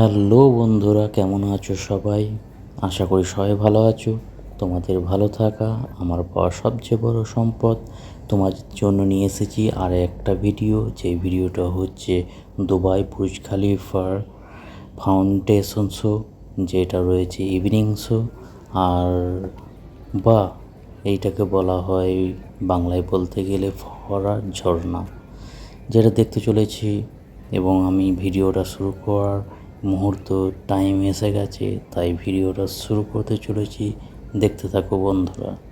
Hello বন্ধুরা, কেমন আছো সবাই? আশা করি সবাই ভালো আছো। তোমাদের ভালো থাকা আমার পাওয়া সবচেয়ে বড় সম্পদ। তোমার জন্য নিয়ে এসেছি আর একটা ভিডিও। যে ভিডিওটা হচ্ছে দুবাই বুর্জ খালিফার ফাউন্ডেশন শো, যেটা রয়েছে ইভিনিং শো। আর বা, এইটাকে বলা হয় বাংলায় বলতে গেলে ফরার ঝর্ণা, যেটা দেখতে চলেছি। এবং আমি ভিডিওটা শুরু করার মুহূর্ত টাইম এসে গেছে তাই ভিডিওটা শুরু করতে চলেছি। দেখতে থাকো বন্ধুরা।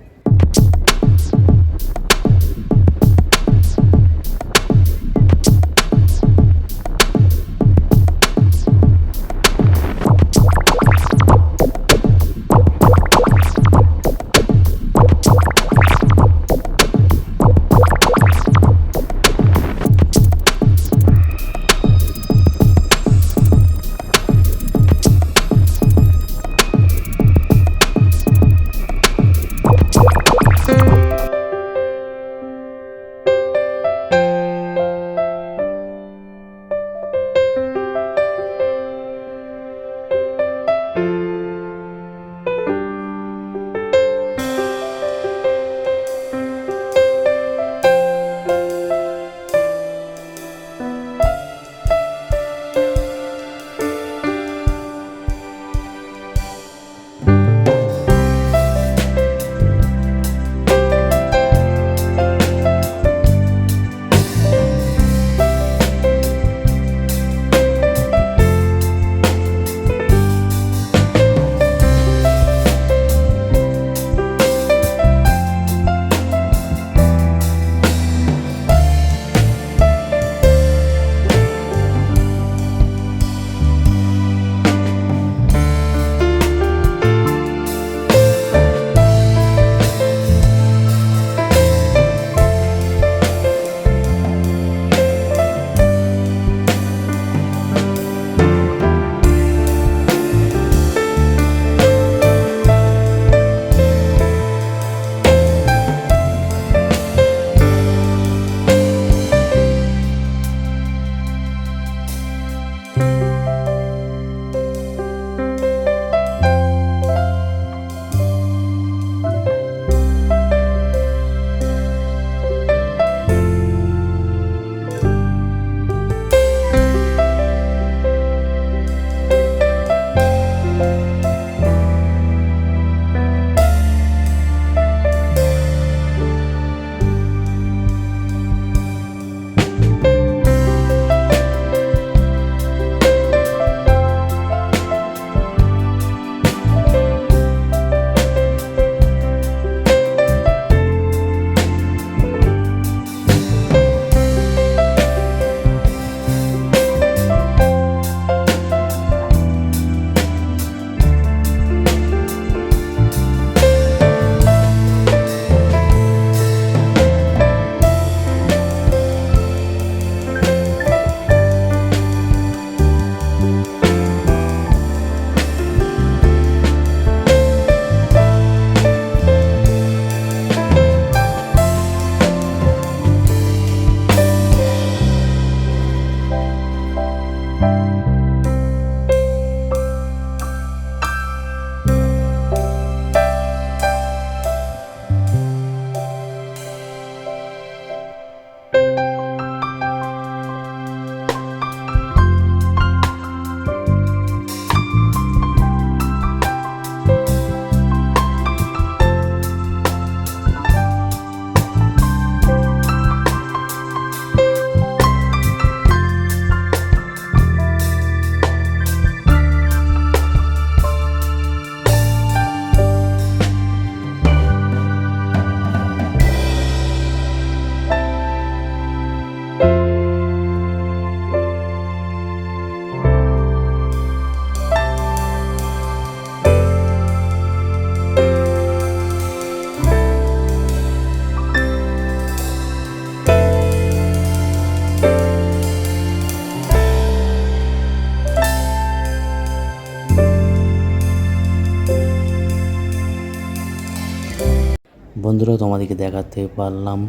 বন্ধুরা, তোমাদেরকে দেখাতে পারলাম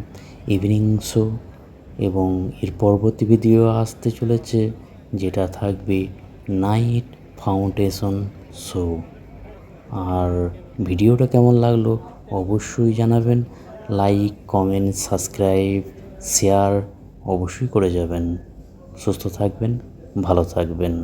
ইভিনিং শো এবং এর পরবর্তী ভিডিও আসতে চলেছে, যেটা থাকবে নাইট ফাউন্ডেশন শো আর ভিডিওটা কেমন লাগল অবশ্যই জানাবেন লাইক কমেন্ট সাবস্ক্রাইব শেয়ার অবশ্যই করে যাবেন। সুস্থ থাকবেন, ভালো থাকবেন।